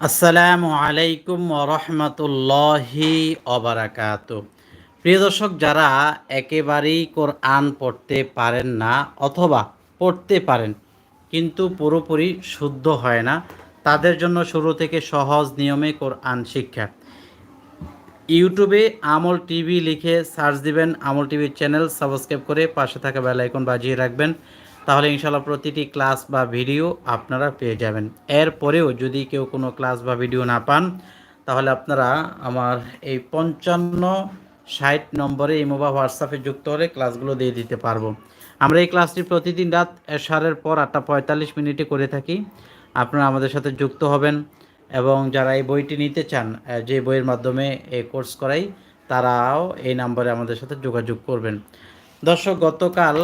আসসালামু আলাইকুম রহমতুল্লাহি অবরাকাত প্রিয় দর্শক, যারা একেবারেই কোরআন পড়তে পারেন না অথবা পড়তে পারেন, কিন্তু পুরোপুরি শুদ্ধ হয় না, তাদের জন্য শুরু থেকে সহজ নিয়মে কোরআন শিক্ষা। ইউটিউবে আমল টিভি লিখে সার্চ দিবেন, আমল টিভির চ্যানেল সাবস্ক্রাইব করে পাশে থাকা বেল আইকন বাজিয়ে রাখবেন। তাহলে ইনশাল্লাহ প্রতিটি ক্লাস বা ভিডিও আপনারা পেয়ে যাবেন। এরপরেও যদি কেউ কোনো ক্লাস বা ভিডিও না পান, তাহলে আপনারা আমার এই পঞ্চান্ন ষাট নম্বরে ইমো বা হোয়াটসঅ্যাপে যুক্ত হলে ক্লাসগুলো দিয়ে দিতে পারব। আমরা এই ক্লাসটি প্রতিদিন রাত সাড়ের পর আটটা পঁয়তাল্লিশ মিনিটে করে থাকি। আপনারা আমাদের সাথে যুক্ত হবেন এবং যারা এই বইটি নিতে চান যে বইয়ের মাধ্যমে এই কোর্স করাই, তারাও এই নাম্বারে আমাদের সাথে যোগাযোগ করবেন। দর্শক গতকাল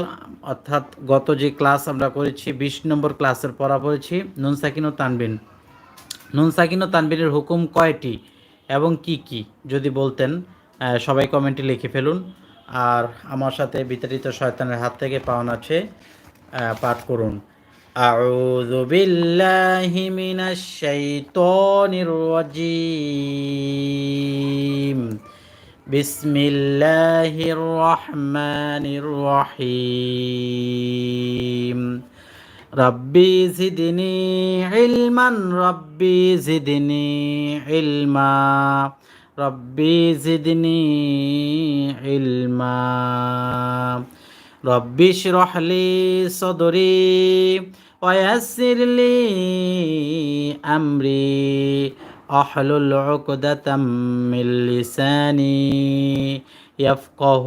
অর্থাৎ গত যে ক্লাস আমরা করেছি বিশ নম্বর ক্লাসের পড়া পড়েছি নুন সাকিন ও তানবিন নুন সাকিন ও তানবিনের হুকুম কয়টি এবং কি কি যদি বলতেন সবাই কমেন্টে লিখে ফেলুন আর আমার সাথে বিতাড়িত শয়তানের হাত থেকে পাওনা আছে পাঠ করুন أعوذ بالله من الشيطان الرجيم بسم الله الرحمن الرحيم. ربي زدني علما ربي زدني علما. ربي زدني علما. ربي اشرح لي صدري ويسر لي أمري. أحلل عقدة من لساني يفقه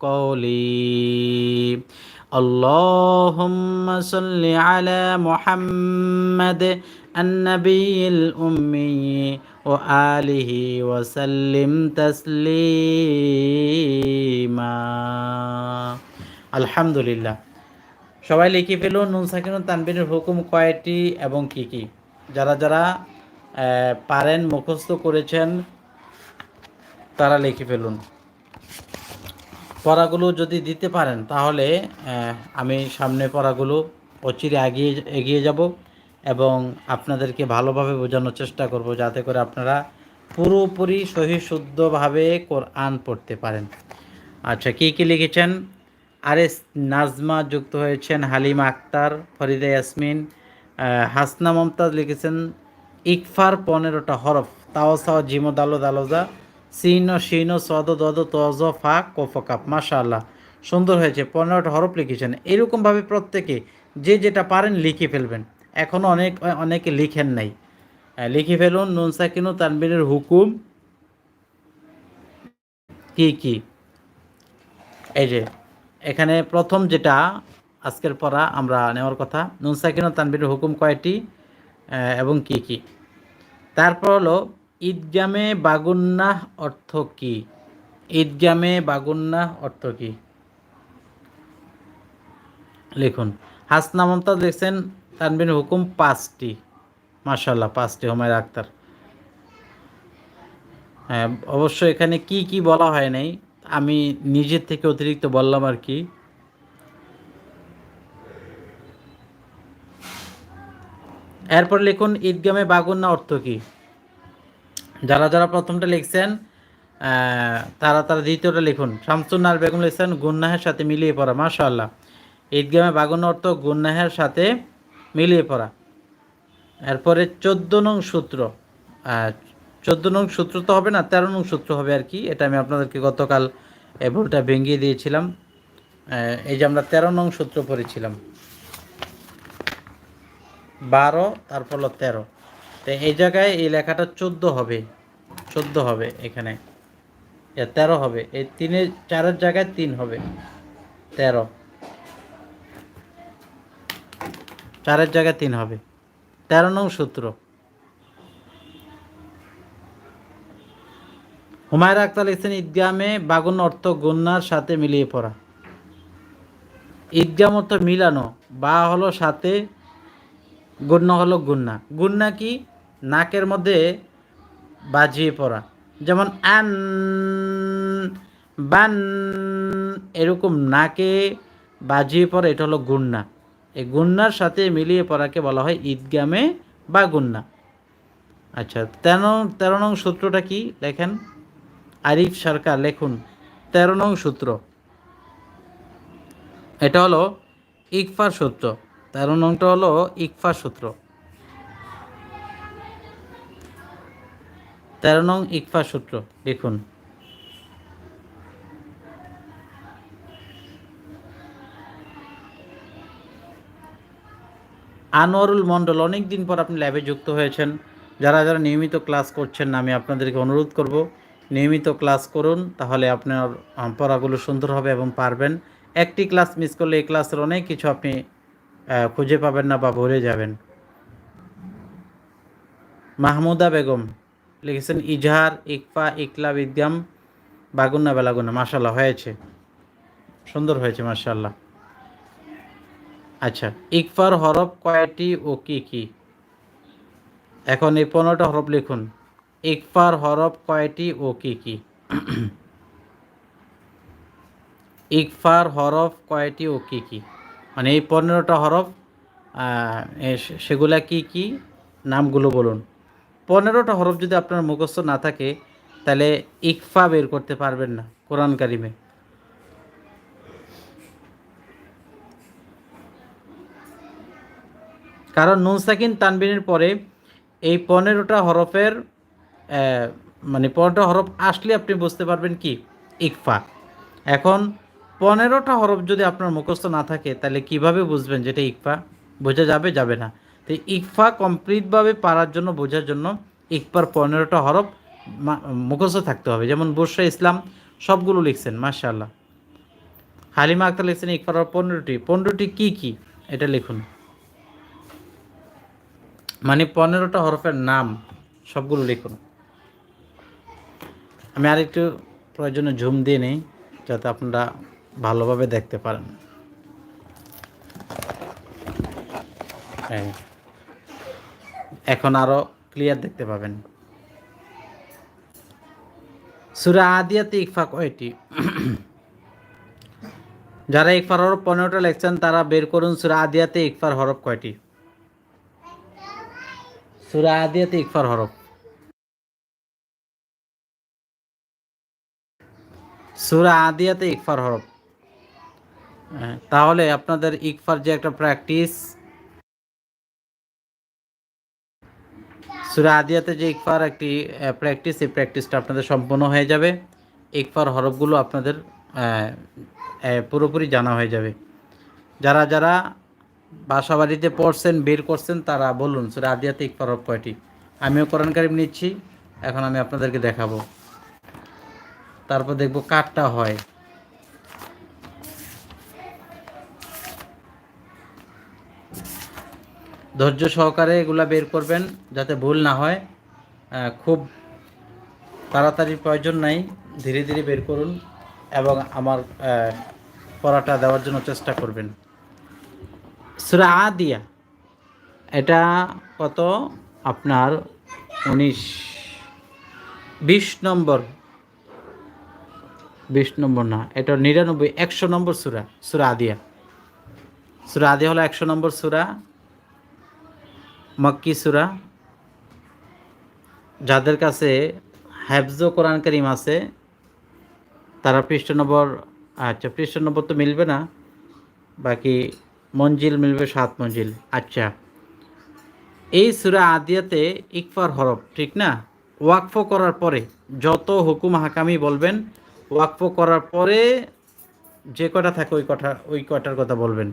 قولي اللهم صل على محمد النبي الأمي وآله وسلم تسليما الحمد لله সবাই লিখে ফেলুন নুন সাকিন তানবিনের হুকুম কয়টি এবং কি কি যারা যারা পারেন, মুখস্থ করেছেন, তারা লিখে ফেলুন। পড়াগুলো যদি দিতে পারেন, তাহলে আমি সামনে পড়াগুলো অচিরে এগিয়ে এগিয়ে যাব এবং আপনাদেরকে ভালোভাবে বোঝানোর চেষ্টা করব যাতে করে আপনারা পুরোপুরি সহি শুদ্ধভাবে কোরআন পড়তে পারেন। আচ্ছা কী কী লিখেছেন? আরে, নাজমা যুক্ত হয়েছেন হালিমা আক্তার, ফরিদা ইয়াসমিন হাসনা মমতাজ লিখেছেন, ইকফার পনেরোটা হরফ, তাও সাও জিমো দালো দালোজা সিন শিন সদ দদ তজ ফা কফ কাপ। মাশাআল্লাহ, সুন্দর হয়েছে, পনেরোটা হরফ লিখেছেন। এরকমভাবে প্রত্যেকে যে যেটা পারেন লিখে ফেলবেন। এখনও অনেক, অনেকে লিখেন নাই। লিখে ফেলুন, নুন সাকিনু হুকুম। কি কি? এই যে, এখানে প্রথম যেটা আজকের পড়া আমরা নেওয়ার কথা। নুন সাকিন ও তানবির হুকুম কয়টি এবং কি কি? তারপর হলো, ঈদগামে বাগুন্নাহ অর্থ কি? ঈদগামে বাগুন্নাহ অর্থ কি? লিখুন। হাসনা মমতাজ লিখছেন তানবির হুকুম পাঁচটি। মাশাল্লাহ পাঁচটি হোমায় আক্তার। হ্যাঁ অবশ্য এখানে কি কি বলা হয় নাই, আমি নিজের থেকে অতিরিক্ত বললাম আর কি। এরপর লিখুন ঈদগামে বাগুন্না অর্থ কি? যারা যারা প্রথমটা লিখছেন তারা তারা দ্বিতীয়টা লিখুন। শামসুন্নার বেগম লিখছেন, গুন্নাহের সাথে মিলিয়ে পড়া। মাশাল্লাহ ঈদগামে বাগুন্না অর্থ গুন্নাহের সাথে মিলিয়ে পড়া। এরপরে চোদ্দ নং সূত্র। চোদ্দ নং সূত্র তো হবে না, তেরো নং সূত্র হবে আর কি। এটা আমি আপনাদেরকে গতকাল ভুলটা ভেঙিয়ে দিয়েছিলাম। এই যে আমরা তেরো নং সূত্র পড়েছিলাম। বারো, তারপর হলো তেরো। তো এই জায়গায় এই লেখাটা চোদ্দ হবে। চোদ্দ হবে এখানে। তেরো হবে। এই তিনের চারের জায়গায় তিন হবে। তেরো। চারের জায়গায় তিন হবে। তেরো নং সূত্র। হুমায়রা আক্তার লিখছেন ঈদগামে বাগুন অর্থ গুন্নার সাথে মিলিয়ে পড়া। ঈদগাম অর্থ মিলানো। বা হলো সাথে গুন্না হলো গুন্না গুন্না কি? নাকের মধ্যে বাজিয়ে পড়া। যেমন আন, বান, এরকম নাকে বাজিয়ে পড়া, এটা হলো গুন্না এই গুন্নার সাথে মিলিয়ে পড়াকে বলা হয় ঈদগামে বা গুন্না আচ্ছা তেরো তেরো নং সূত্রটা কি? লেখেন। আরিফ সরকার লেখুন, তেরো নং সূত্র। এটা হলো ইকফার সূত্র। তেরো নংটা হলো ইকফা সূত্র। তেরো নং ইকফা সূত্র দেখুন আনোয়ারুল মণ্ডল অনেক দিন পর আপনি ল্যাবে যুক্ত হয়েছেন। যারা যারা নিয়মিত ক্লাস করছেন, আমি আপনাদেরকে অনুরোধ করব, নিয়মিত ক্লাস করুন, তাহলে আপনার পড়াগুলো সুন্দর হবে এবং পারবেন। একটি ক্লাস মিস করলে এই ক্লাসের অনেক কিছু আপনি খুঁজে পাবেন না বা ভুলে যাবেন। মাহমুদা বেগম লিখেছেন, ইজহার, ইকফা, ইকলা, বিদ্যাম, বাগুন্না, বেলাগুন্না। মাশাল্লাহ হয়েছে। সুন্দর হয়েছে মাশাল্লাহ আচ্ছা ইকফার হরফ কয়টি ও কি কি? এখন এই পনেরোটা হরফ লিখুন। ইকফার হরফ কয়টি ও কি কি? ইকফার হরফ কয়টি ও কি কি? মানে এই পনেরোটা হরফ সেগুলা কি কি নামগুলো বলুন। পনেরোটা হরফ যদি আপনার মুখস্থ না থাকে, তাহলে ইকফা বের করতে পারবেন না কোরআন কারিমে। কারণ নুন সাকিন তানবিনের পরে এই পনেরোটা হরফের মানে পনেরোটা হরফ আসলে আপনি বুঝতে পারবেন কি, ইকফা। এখন পনেরোটা হরফ যদি আপনার মুখস্থ না থাকে, তাহলে কীভাবে বুঝবেন যেটা ইকফা? বোঝা যাবে যাবে না। তো ইকফা কমপ্লিটভাবে পারার জন্য, বোঝার জন্য ইকফার পনেরোটা হরফ মুখস্থ থাকতে হবে। যেমন বর্ষা ইসলাম সবগুলো লিখছেন, মাশাআল্লাহ। হালিমা আক্তার লিখছেন ইকফার পনেরোটি। পনেরোটি কি কি? এটা লিখুন। মানে পনেরোটা হরফের নাম সবগুলো লিখুন। আমি আরেকটু প্রয়োজনে ঝুম দিয়ে নেই, যাতে আপনারা ভালোভাবে দেখতে পারেন। এখন আরও ক্লিয়ার দেখতে পাবেন। সুরা আদিয়াতে ইকফা কয়টি যারা ইকফার হরফ পনেরোটা লেখছেন, তারা বের করুন সুরা আদিয়াতে ইকফার হরফ কয়টি। সুরা আদিয়াতে ইকফার হরফ। সুরা আদিয়াতে ইকফার হরফ। তাহলে আপনাদের ইকফার যে একটা প্র্যাকটিস সুরা আদিয়াতে যে ইকফার একটি প্র্যাকটিস এই প্র্যাকটিসটা আপনাদের সম্পূর্ণ হয়ে যাবে। ইকফার হরফগুলো আপনাদের পুরোপুরি জানা হয়ে যাবে। যারা যারা বাসা বাড়িতে পড়ছেন, বের করছেন, তারা বলুন সুরা আদিয়াতে ইকফার হরফ কয়টি? আমিও কোরআন কারিম নিচ্ছি, এখন আমি আপনাদেরকে দেখাবো। তারপর দেখব কারটা হয়। ধৈর্য সহকারে এগুলা বের করবেন যাতে ভুল না হয়। খুব তাড়াতাড়ি প্রয়োজন নাই, ধীরে ধীরে বের করুন এবং আমার পড়াটা দেওয়ার জন্য চেষ্টা করবেন। সুরা আদিয়া, এটা কত? আপনার উনিশ, বিশ নম্বর বিশ নম্বর না, এটা নিরানব্বই, একশো নম্বর সুরা সুরা আদিয়া। সুরা আদিয়া হলো একশো নম্বর সুরা। মক্কি সুরা, যাদের কাছে হ্যাফজ কোরআন করিম আছে, তারা পৃষ্ঠ নম্বর আচ্ছা পৃষ্ঠ নম্বর তো মিলবে না, বাকি মঞ্জিল মিলবে সাত মঞ্জিল। আচ্ছা এই সুরা আদিয়াতে ইকফার হরফ, ঠিক না? ওয়াকফ করার পরে যত হুকুম হাকামি বলবেন, ওয়াকফ করার পরে যে কটা থাকে ওই কটা ওই কটার কথা বলবেন?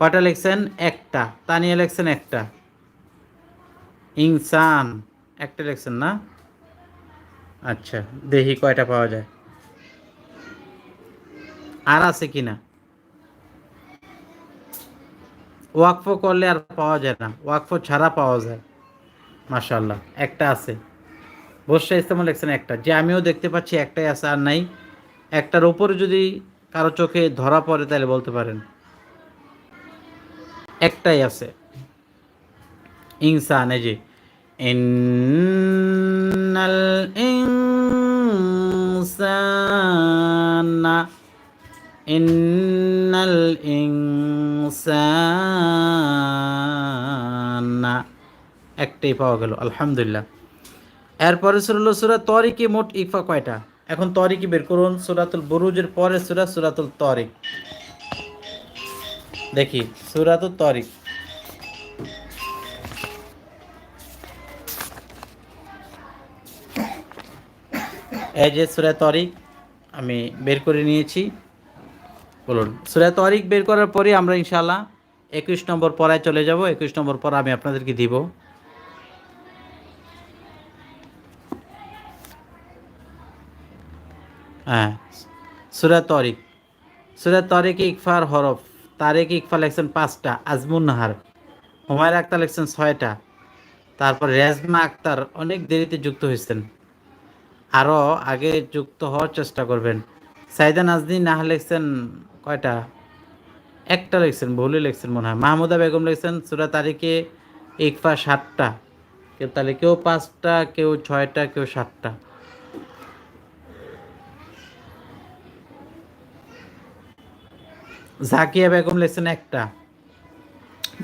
কটা লিখছেন একটা, তানিয়া লিখছেন একটা। ইনসান, একটা লিখছেন না? আচ্ছা দেখি কয়টা পাওয়া যায়। আর আছে কি না? ওয়াকফ করলে আর পাওয়া যায় না, ওয়াকফ ছাড়া পাওয়া যায় মাশাল্লাহ একটা আছে। বর্ষা ইস্তেমা লেখছেন একটা, যে আমিও দেখতে পাচ্ছি একটাই আছে আর নাই। একটার উপরে যদি কারও চোখে ধরা পড়ে তাহলে বলতে পারেন। একটাই আছে। ইনসান যে, ইন্নাল ইনসানা ইন্নাল ইনসানা। একটাই পাওয়া গেল, আলহামদুলিল্লাহ। এরপরে সুরা হলো সুরা তরিকে মোট ইকফা কয়টা? এখন তরিকি বের করুন, সুরাতুল বুরুজের পরে সুরা, সুরাতুল তরিক। দেখি সুরাতুল তরিক। এই যে সুরা তরিক, আমি বের করে নিয়েছি। বলুন, সুরা তরিক বের করার পরে আমরা ইনশাল্লাহ একুশ নম্বর পড়ায় চলে যাব। একুশ নম্বর পর আমি আপনাদেরকে দিব। হ্যাঁ সুরা তরিক। সুরা তরিক ইকফার হরফ। তারেক ইকফা লেখছেন পাঁচটা আজমুন নাহার হুমায়ুর আক্তার লেখছেন ছয়টা, তারপর রেজমা আক্তার অনেক দেরিতে যুক্ত হয়েছেন। আরও আগে যুক্ত হওয়ার চেষ্টা করবেন। সাইদা নাজদিন নাহা লিখছেন কয়টা? একটা লিখছেন ভুলে লিখছেন মনে হয়। মাহমুদা বেগম লিখছেন সুরা তারিখে ইকফা সাতটা। কেউ তাহলে কেউ পাঁচটা, কেউ ছয়টা, কেউ সাতটা। জাকিয়া বেগম লিখছেন একটা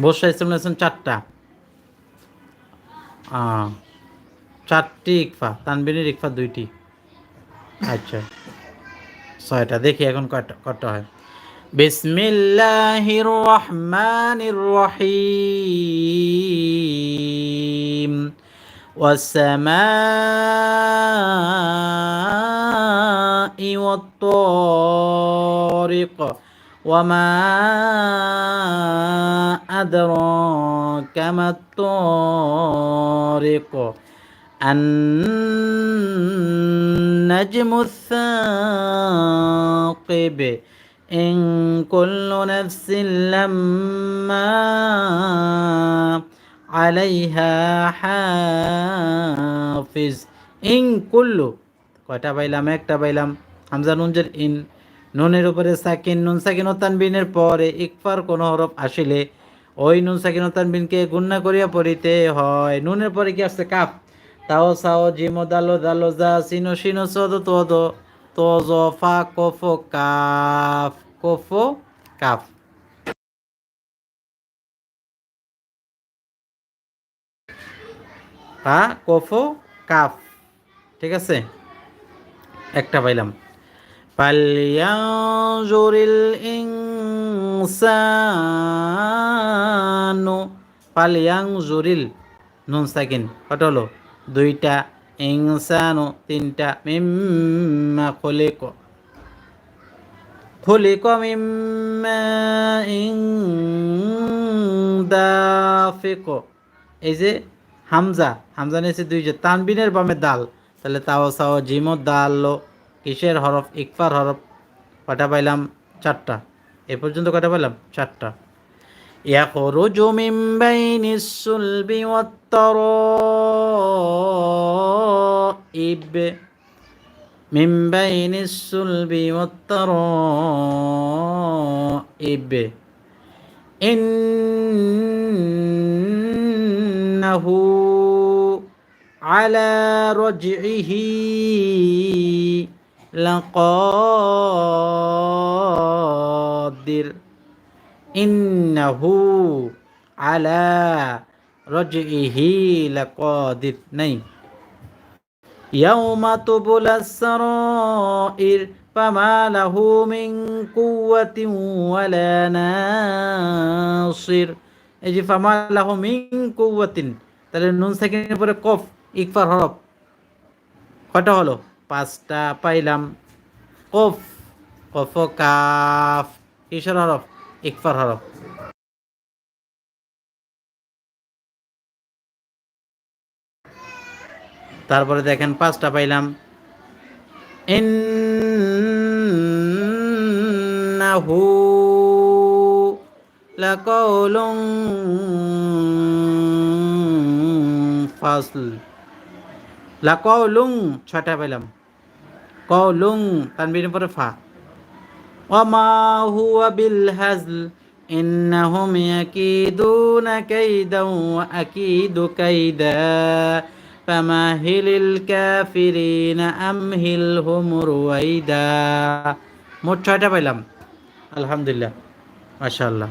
বসা ইসলাম লিখছেন চারটা আহ চারটি ইকফা তানবিনের ইকফা দুইটি আচ্ছা ছয়টা দেখি এখন কয়টা কটা হয় বিসমিল্লাহির রহমানির রহিম والسماء والطارق وما أدراك ما الطارق النجم الثاقب إن كل نفس لما عليها حافظ ইন কুল্লু কয়টা পাইলাম একটা পাইলাম হামজা নুনজের ইন নুনের উপরে সাকিন, নুন সাকিন তানবিনের পরে ইকফার কোন হরফ আসিলে, ওই নুন সাকিন ও তানবিনকে গুন্না করিয়া পড়িতে হয়। নুনের পরে কি আসছে? কাপ তাও সাও, জিমো, দালো দালো, জা, সিনো সিনো, সদ, তোদ, তোজ, ফা, কফো, কাফ। কফো, কাফ। ফা, কফো, কাফ। ঠিক আছে? একটা পাইলাম। পালিয়াজুরিল ইনসানু পালিয়াংজুরিল নুন সাকিন কত হলো। দুইটা ইনসানু, তিনটা মিম্মা খলিক। খলিক মিম্মা ইন দাফিক এই যে হামজা হামজা নিয়েছে দুই যে তানবিনের বামে দাল। তাহলে তাও সাও জিমো দাল কিসের হরফ ইকফার হরফ কটা পাইলাম চারটা এ পর্যন্ত কটা পাইলাম চারটা يخرج من بين الصلب والترائب من بين الصلب والترائب إنه على رجعه لقادر إنه على رجعه لقادر نعم يوم تبلى السرائر فما له من قوة ولا ناصر এই যে ফামা লাহ মিন কুওয়াতিন তাহলে নুন সেকেন্ডের পরে কফ ইকফার হরফ কয়টা হলো পাঁচটা পাইলাম। কফ কফ, কাফ কিসের হরফ, ইকফার হরফ। তারপরে দেখেন পাঁচটা পাইলাম। ইন্নাহু লাকাউলুন ফাসল। লাকাউলুন ছটা পাইলাম। কলুং তানবিনের পরে ফা। ওমা হুয়া বিল হাজল, ইন্নাহুম ইয়াকিদুনা কাইদাও ওয়া আকিদু কাইদা। ফামাহিলিল কাফিরিনা আমহিলহুম রুয়াইদা মোট ছয়টা পাইলাম। আলহামদুলিল্লাহ। মাশাআল্লাহ।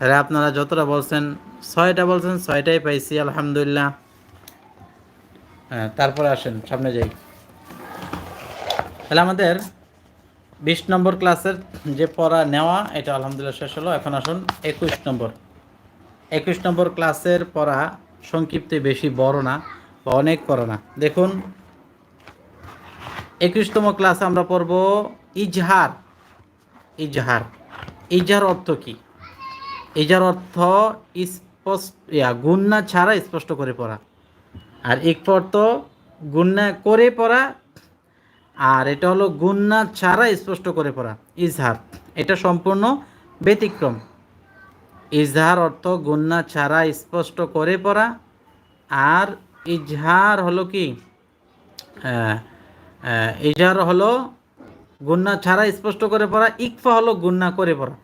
আরে আপনারা যতটা বলছেন, ছয়টা বলছেন, ছয়টাই পাইছি, আলহামদুলিল্লাহ। হ্যাঁ তারপরে আসেন, সামনে যাই। তাহলে আমাদের বিশ নম্বর ক্লাসের যে পড়া নেওয়া, এটা আলহামদুলিল্লাহ শেষ হলো। এখন আসুন একুশ নম্বর। একুশ নম্বর ক্লাসের পড়া সংক্ষিপ্তে বেশি বড় না বা অনেক পড়া না। দেখুন, একুশতম ক্লাসে আমরা পড়ব ইজহার। ইজহার। ইজহার অর্থ কি? ইজহার অর্থ স্পষ্ট, ইয়া গুন্না ছাড়া স্পষ্ট করে পড়া। আর এক অর্থ গুন্না করে পড়া আর এটা হলো গুন্না ছাড়া স্পষ্ট করে পড়া, ইজহার। এটা সম্পূর্ণ ব্যতিক্রম। ইজহার অর্থ গুন্না ছাড়া স্পষ্ট করে পড়া, আর ইজহার হলো কি? ইজহার হলো গুন্না ছাড়া স্পষ্ট করে পড়া, ইকফা হলো গুন্না করে পড়া।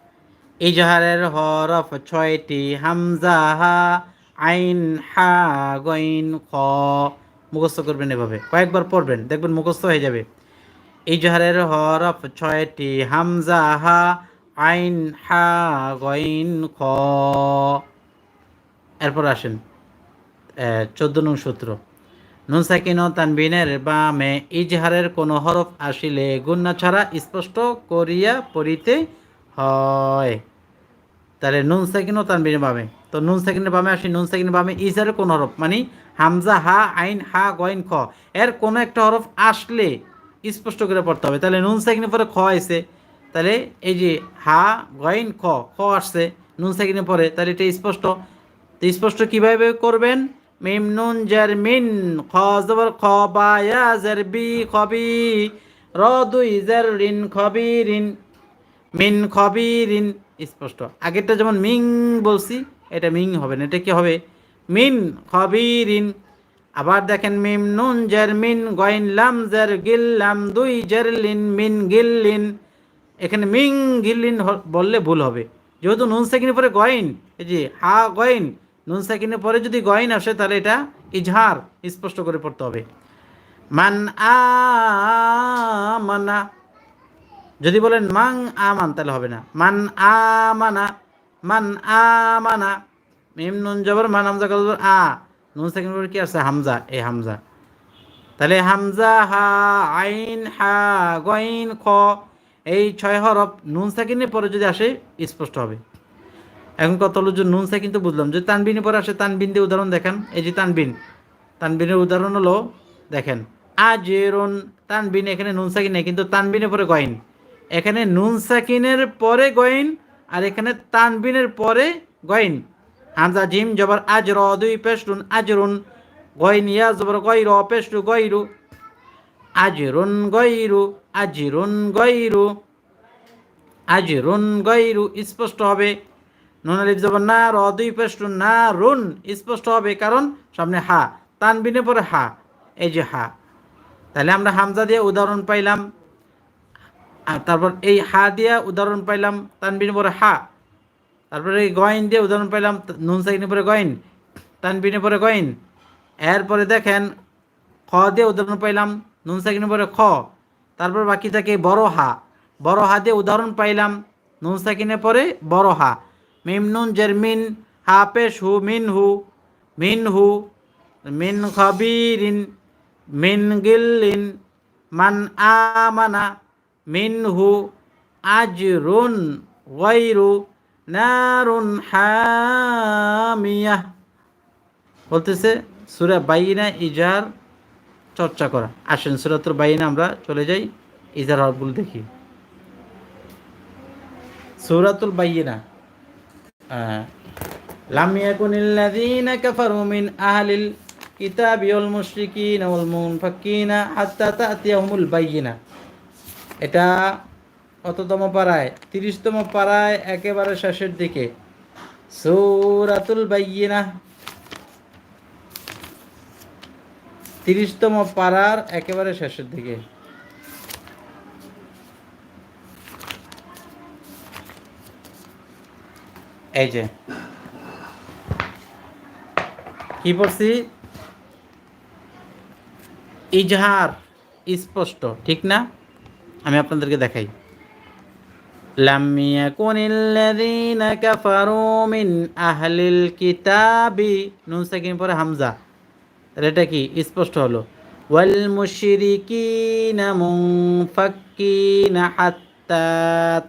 ইজহারের হরফ ছয়টি, হামজা, হা, আইন, হা, গইন, খ। মুখস্থ করবেন এভাবে। কয়েকবার পড়বেন, দেখবেন মুখস্থ হয়ে যাবে। ইজহারের হরফ ছয়টি, হামজা, হা, আইন, হা, গইন, খ। এরপর আসেন চোদ্দ নং সূত্র। নুন সাকিন ও তানবিনের বামে ইজহারের কোনো হরফ আসিলে গুন্না ছাড়া স্পষ্ট করিয়া পড়িতে হয়। তাহলে নুন সাকিন ও তানবিনের বামে। তো নুন সাকিনের বামে আসি, নুন সাকিনের বামে ইজহারের কোনো হরফ মানে হামজা, হা, আইন, হা, গইন, খ। এর কোনো একটা হরফ আসলে স্পষ্ট করে পড়তে হবে। তাহলে নুন সাকিনের পরে খ আইছে, তাহলে এই যে হা গইন খ খ আসছে, নুন সাকিনের পরে, তাহলে এটা স্পষ্ট। তো স্পষ্ট কীভাবে করবেন? মিম নুন জার মিন, খ জবর খ বা ইয়া জার বি খবি র দুই জার রিন খবিরিন, মিন খবিরিন, স্পষ্ট। আগেরটা যেমন মিং বলছি, এটা মিং হবে না, এটা কি হবে? মিন খবিরিন আবার দেখেন মিম নুন জার মিন, গইন লাম জার গিল্লাম দুই জার লিন মিন গিল্লিন এখানে মিং গিল্লিন বললে ভুল হবে। যেহেতু নুন সেকিনের পরে গয়েন এই যে হা গয়েন নুন সেকিনের পরে যদি গয়েন আসে তাহলে এটা ইজহার স্পষ্ট করে পড়তে হবে। মান আমানা যদি বলেন মাং আমান তাহলে হবে না। মান আমানা মান আমানা মিম নুন জবর, মান হামজা কত আ। নুন সেকেন্ড পরে কি আছে? হামজা এই হামজা। তাহলে হামজা, হা, আইন, হা, গইন, খ, এই ছয় হরফ নুন সাকিনের পরে যদি আসে, স্পষ্ট হবে। এখন কত হলো যে নুন সাকিন তো বুঝলাম। যদি তানবিনের পরে আসে, তানবিন দিয়ে উদাহরণ দেখেন। এই যে তানবিন, তানবিনের উদাহরণ হলো, দেখেন, আজেরুন, তানবিন এখানে নুন সাকিন নেই, কিন্তু তানবিনের পরে গয়েন এখানে নুন সাকিনের পরে গয়েন আর এখানে তানবিনের পরে গয়েন হামজা জিম জবর আজ র দুই পেশরুন আজরুন গইন ইয়া জবর গই র পেশরু গইরু আজরুন গইরু আজরুন গইরু আজরুন গইরু স্পষ্ট হবে। নুন জবর না, র, দুই পেশরু না, রুন, স্পষ্ট হবে। কারণ সামনে হা তানবিনের পরে হা, এই যে হা। তাহলে আমরা হামজা দিয়ে উদাহরণ পাইলাম। তারপর এই হা দিয়া উদাহরণ পাইলাম তানবিনের পরে হা। তারপরে গয়েন দিয়ে উদাহরণ পাইলাম, ত- নুন সাইনের পরে গয়েন তানবিনের পরে গয়েন। এরপরে দেখেন, খ দিয়ে উদাহরণ পাইলাম, নুন সাইনের পরে খ। তারপর বাকি থাকে বড় হা। বড় হা দিয়ে উদাহরণ পাইলাম, নুন সাকিনের পরে বড় হা। মিম নুন জের মিন, হা পেশ হু মিন হু মিন হু, মিন খবিরিন, মিন গিল্লিন, মান আমানা, মিন মিনহু আজরুন, ওয়াইরু। নারুন হামিয়া। বলতেছে সুরা বাইনা ইজার চর্চা করা। আসেন সুরাতুর বাইনা আমরা চলে যাই, ইজার হরফগুলো দেখি। সুরাতুল বাইনা লাম ইয়াকুনিল্লাযীনা কাফারু মিন আহলিল কিতাবি ওয়াল মুশরিকিনা ওয়াল মুনফাকিনা হাত্তা তা'তিয়াহুমুল বাইয়িনা এটা কততম পাড়ায়? তিরিশতম পাড়ায় একেবারে শেষের দিকে। সৌরাতুল বাইয়িনা। তিরিশতম পাড়ার একেবারে শেষের দিকে। এই যে। কি পড়ছি? ইজহার, স্পষ্ট, ঠিক না? আমি আপনাদেরকে দেখাই। লাম ইয়াকুনিল্লাযীনা কাফারু মিন আহলিল কিতাবি নুন সাকিন পরে হামজা তাহলে এটা কি স্পষ্ট হলো ওয়াল মুশরিকিনা মুনফাক্কিনা হাত্তা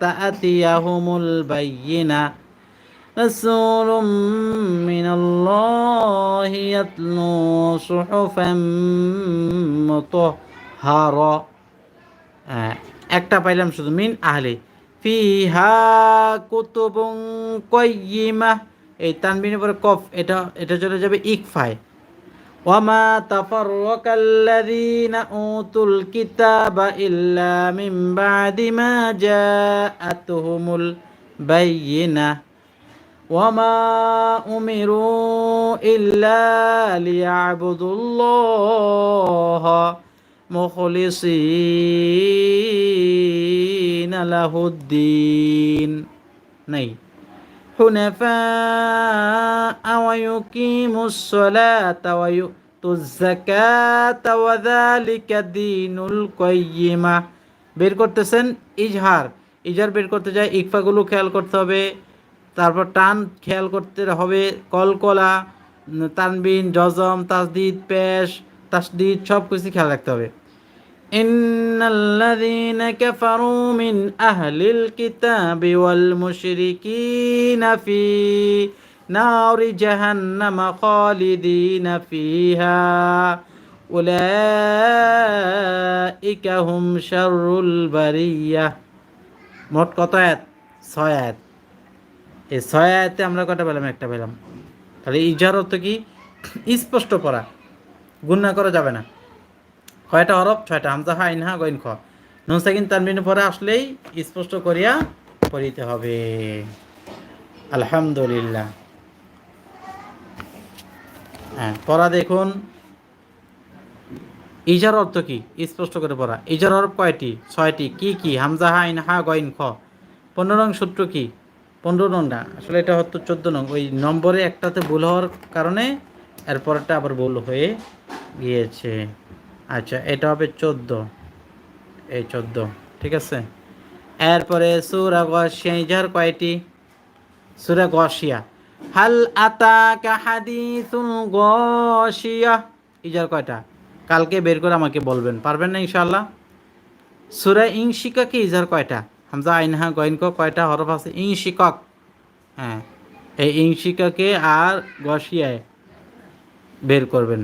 তাআতিয়াহুমুল বায়্যিনা رسول من الله يتلو صحفا مطهرة آه، একটা পাইলাম শুধু মিন আহলে ফিহা কুতুবুন কয়্যিমা এই তানবিনের পরে কফ এটা এটা চলে যাবে ইকফায় ওয়ামা তাফাররাকাল্লাযীনা উতুল কিতাবা ইল্লা মিন বাদি মা জাআতুহুমুল বায়্যিনাহ وما أمروا إلا ليعبدوا الله مخلصين له الدين ني حنفاء ويقيموا الصلاة ويؤتوا الزكاة وذلك دين القيمة বের করতেছেন ইজহার ইজহার বের করতে যায় ইকফাগুলো খেয়াল করতে হবে তারপর টান খেয়াল করতে হবে কলকলা তানবিন জজম তাসদিদ পেশ তাসদিদ সব কিছু খেয়াল রাখতে হবে ইন্নাল্লাযীনা কাফারু মিন আহলিল কিতাবি ওয়াল মুশরিকিনা ফি নারি জাহান্নাম খালিদিনা ফিহা। উলাইকা হুম শাররুল বারিয়াহ মোট কত আয়াত? ছয় আয়াত। এই ছয় আয়াতে আমরা কটা পেলাম? একটা পেলাম। তাহলে ইজার অর্থ কি? স্পষ্ট করা গুণনা করা যাবে না। কয়টা হরফ? ছয়টা। হামজা হা, ইনহা, গইন, খ। নুন সাকিন তানবিন পরে আসলেই স্পষ্ট করিয়া পড়িতে হবে। আলহামদুলিল্লাহ। হ্যাঁ পড়া দেখুন। ইজার অর্থ কি? স্পষ্ট করে পড়া। ইজার হরফ কয়টি? ছয়টি। কি কি? হামজা হা, ইনহা, গইন, খ। পনেরো রং সূত্র কি? পনেরো নং না। আসলে এটা হতো চোদ্দ নং। ওই নম্বরে একটাতে ভুল হওয়ার কারণে এরপরটা আবার ভুল হয়ে গিয়েছে। আচ্ছা এটা হবে চোদ্দ। এই চোদ্দ, ঠিক আছে? এরপরে সুরা গসিয়া ইজার কয়টি? সুরা গসিয়া। হাল আতা কাহাদিসুল গসিয়া। ইজার কয়টা? কালকে বের করে আমাকে বলবেন, পারবেন না ইনশাল্লাহ সুরা ইংশিকা কি? ইজার কয়টা? হামজা, আইনহা, গয়নক, কয়টা হরফ আছে? ইং শিকক হ্যাঁ এই ইংশিকাকে আর গসিয়ায় বের করবেন।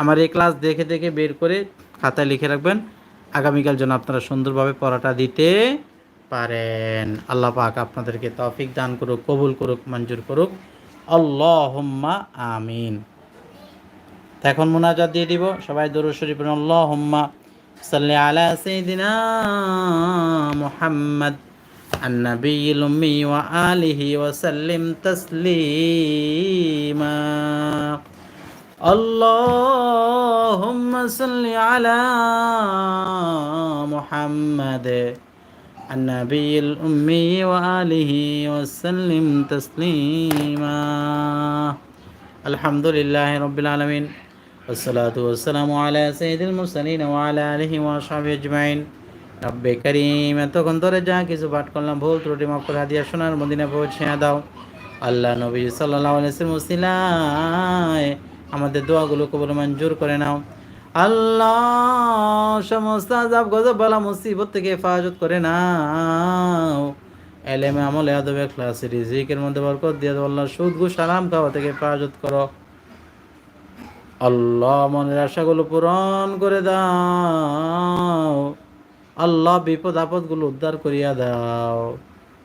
আমার এই ক্লাস দেখে দেখে বের করে খাতায় লিখে রাখবেন আগামীকাল যেন আপনারা সুন্দরভাবে পড়াটা দিতে পারেন আল্লাহ পাক আপনাদেরকে তৌফিক দান করুক কবুল করুক মঞ্জুর করুক আল্লাহুম্মা আমিন এখন মোনাজাত দিয়ে দিব সবাই দরুদ শরীফ আল্লাহুম্মা صل على سيدنا محمد النبي الأمي وآله وسلم تسليما اللهم صل على محمد النبي الأمي وآله وسلم تسليما الحمد لله رب العالمين والصلاة والسلام على سيد المرسلين وعلى آله وصحبه أجمعين রব্বে করিম এতক্ষণ ধরে যা কিছু পাঠ করলাম ভুল ত্রুটি মাফ করে হাদিয়া শোনার মদিনা পৌঁছে দাও আল্লাহ নবী সাল্লাহ আলাইসিম মুসিলায় আমাদের দোয়াগুলো কবর মঞ্জুর করে নাও। আল্লাহ সমস্ত আজাব গজব, বলা, মুসিবত থেকে হেফাজত করে নাও। এলেমে আমলে, আদবে ক্লাস রিজিকের মধ্যে বরকত দিয়ে দাও। আল্লাহ সুদ, ঘুষ আরাম খাওয়া থেকে হেফাজত করো। আল্লাহ মনের আশাগুলো পূরণ করে দাও। আল্লাহ বিপদ, আপদগুলো উদ্ধার করিয়া দাও।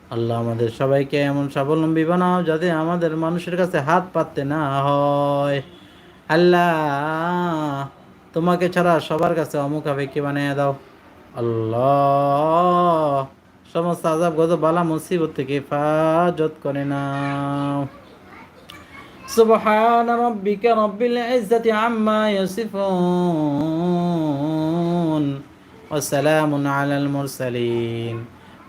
আল্লাহ আমাদের সবাইকে এমন স্বাবলম্বী বানাও যাতে আমাদের মানুষের কাছে হাত পাততে না হয়। আল্লাহ তোমাকে ছাড়া সবার কাছে অমুক কি বানিয়ে দাও আল্লাহ সমস্ত আজাব গত বালা মুসিবত থেকে হেফাজত করে নাও سبحان ربك رب العزة عما يصفون وسلام على المرسلين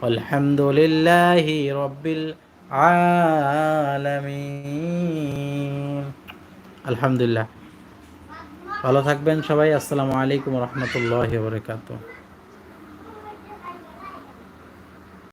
والحمد لله رب العالمين আলহামদুলিল্লাহ। ভালো থাকবেন সবাই। আসসালামু আলাইকুম রহমতুল্লাহ বরকাত